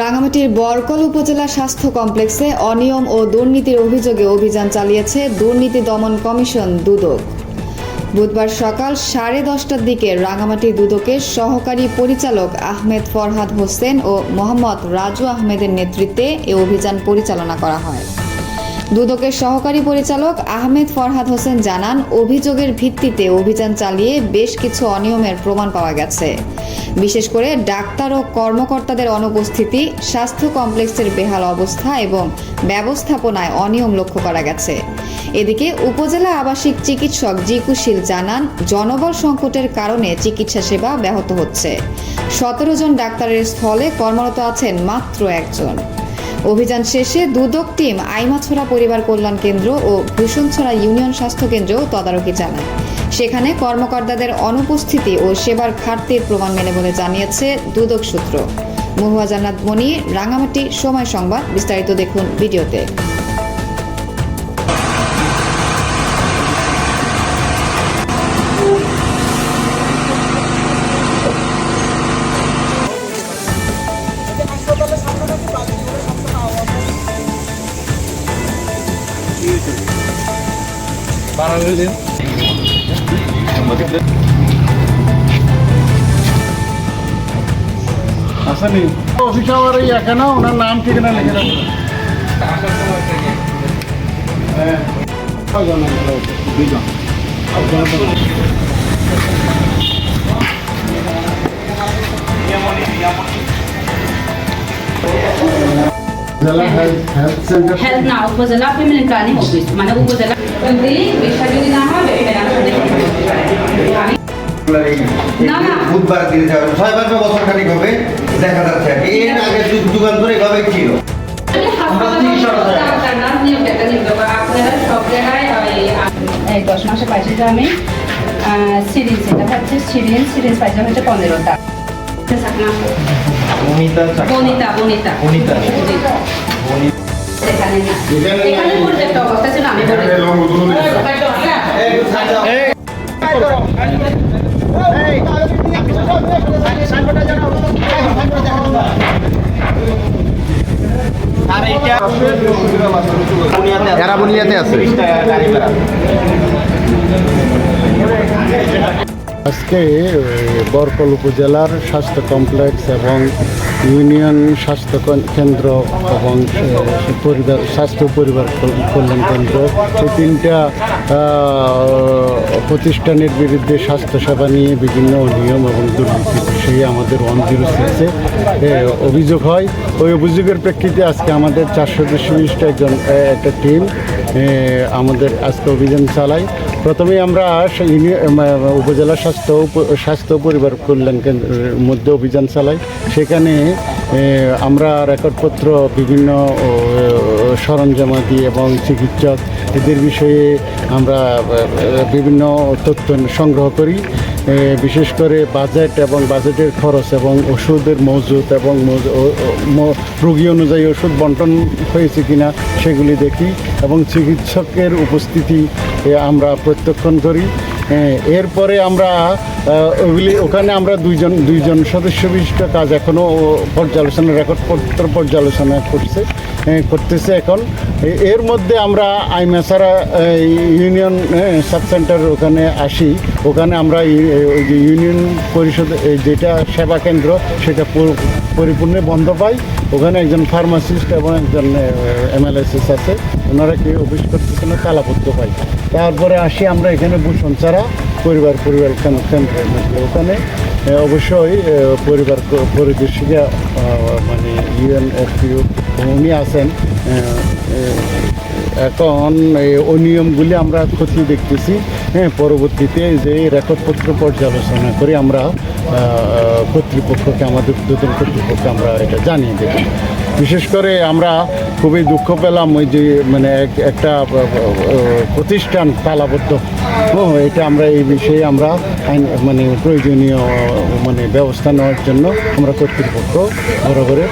রাঙামাটির বরকল উপজেলা স্বাস্থ্য কমপ্লেক্সে অনিয়ম ও দুর্নীতির অভিযোগে অভিযান চালিয়েছে দুর্নীতি দমন কমিশন দুদক। বুধবার সকাল সাড়ে দশটার দিকে রাঙামাটি দুদকের সহকারী পরিচালক আহমেদ ফরহাদ হোসেন ও মোহাম্মদ রাজু আহমেদের নেতৃত্বে এ অভিযান পরিচালনা করা হয়। দুদকের সহকারী পরিচালক আহমেদ ফরহাদ হোসেন জানান, অভিযোগের ভিত্তিতে অভিযান চালিয়ে বেশ কিছু অনিয়মের প্রমাণ পাওয়া গেছে। বিশেষ করে ডাক্তার ও কর্মকর্তাদের অনুপস্থিতি, স্বাস্থ্য কমপ্লেক্সের বেহাল অবস্থা এবং ব্যবস্থাপনায় অনিয়ম লক্ষ্য করা গেছে। এদিকে উপজেলা আবাসিক চিকিৎসক জিকুশিল জানান, জনবল সংকটের কারণে চিকিৎসা সেবা ব্যাহত হচ্ছে। সতেরো জন ডাক্তারের স্থলে কর্মরত আছেন মাত্র একজন। অভিযান শেষে দুদক টিম আইমাছড়া পরিবার কল্যাণ কেন্দ্র ও ভূষণছড়া ইউনিয়ন স্বাস্থ্য কেন্দ্রও তদারকি চালায় সেখানে কর্মকর্তাদের অনুপস্থিতি ও সেবার ঘাটতির প্রমাণ মেলে বলে জানিয়েছে দুদক সূত্র। মহুয়া জান্নাত মনি, রাঙামাটি সময় সংবাদ, বিস্তারিত দেখুন ভিডিওতে। আসেনি। অফিস আওয়ার এই এখানে ওনার নাম ঠিকানা লিখে রাখুন হ্যাঁ। আছে, দুজন জেলা হেলথ সেন্টার হেলথ না উপজেলা ফ্যামিলি প্ল্যানিং অফিস মানে উপজেলা যদি বিষয় যদি না হয় এটা না, না। বুধবার দিনে যাবে। ছয় পাঁচ বছর খানিক হবে দেখা যাচ্ছে আর এর আগে যুগ যুগান্তর এভাবেই ছিল। ডাক্তার নার্স নিয়োগ একটা নিয়োগ বা আপনারা সব জায়গায় ওই, আহ, এই দশ মাসে পাইছে যে আমি সিরিজ এটা হচ্ছে সিরিজ সিরিজ পাইছে হচ্ছে পনেরোটা। বনিতা বনিতা বনিতা। বলি এরা বুনিয়াতে আছে। আজকে বরকল উপজেলার স্বাস্থ্য কমপ্লেক্স এবং ইউনিয়ন স্বাস্থ্য কেন্দ্র এবং পরিবার, স্বাস্থ্য পরিবার কল্যাণ কেন্দ্র। এই তিনটা প্রতিষ্ঠানের বিরুদ্ধে স্বাস্থ্যসেবা নিয়ে বিভিন্ন নিয়ম এবং দুর্নীতির বিষয়ে আমাদের ওয়ান জিরো সিক্সে অভিযোগ হয়। ওই অভিযোগের প্রেক্ষিতে আজকে আমাদের চারশো বিশিষ্ট একজন একটা টিম আমাদের আজকে অভিযান চালাই প্রথমে আমরা উপজেলা স্বাস্থ্য স্বাস্থ্য পরিবার কল্যাণ কেন্দ্রের মধ্যে অভিযান চালাই। সেখানে আমরা রেকর্ডপত্র, বিভিন্ন সরঞ্জামাদি এবং চিকিৎসক এদের বিষয়ে আমরা বিভিন্ন তথ্য সংগ্রহ করি। বিশেষ করে বাজেট এবং বাজেটের খরচ এবং ওষুধের মজুত এবং রোগী অনুযায়ী ওষুধ বন্টন হয়েছে কিনা সেগুলি দেখি এবং চিকিৎসকের উপস্থিতি আমরা প্রত্যক্ষণ করি। এরপরে আমরা ওগুলি ওখানে আমরা দুইজন দুইজন সদস্য বিশিষ্ট কাজ এখনও পর্যালোচনা রেকর্ডপত্র পর্যালোচনা করছে করতেছে এখন। এর মধ্যে আমরা আইমাসারা ইউনিয়ন সাব সেন্টার ওখানে আসি। ওখানে আমরা ওই যে ইউনিয়ন পরিষদ যেটা সেবা কেন্দ্র, সেটা পুরো- পরিপূর্ণ বন্ধ পাই। ওখানে একজন ফার্মাসিস্ট এবং একজন এমএলএসএস আছে। ওনারা কি অফিস করতে না? তালাবদ্ধ পাই তারপরে আসি আমরা এখানে ভূষণ ছাড়া পরিবার পরিবার কেন্দ্র- ওখানে অবশ্যই পরিবার পরিদর্শিকা মানে ইউএনএফপিও, উনি আছেন। এখন এই অনিয়মগুলি আমরা ক্ষতি দেখতেছি। হ্যাঁ পরবর্তীতে যে রেকর্ডপত্র পর্যালোচনা করে আমরা কর্তৃপক্ষকে, আমাদের দুজন কর্তৃপক্ষকে আমরা এটা জানিয়ে দেব। বিশেষ করে আমরা খুবই দুঃখ পেলাম ওই যে মানে এক- একটা প্রতিষ্ঠান তালাবদ্ধ ও, এটা আমরা এই বিষয়ে আমরা মানে প্রয়োজনীয় মানে ব্যবস্থা নেওয়ার জন্য আমরা কর্তৃপক্ষ বরাবরে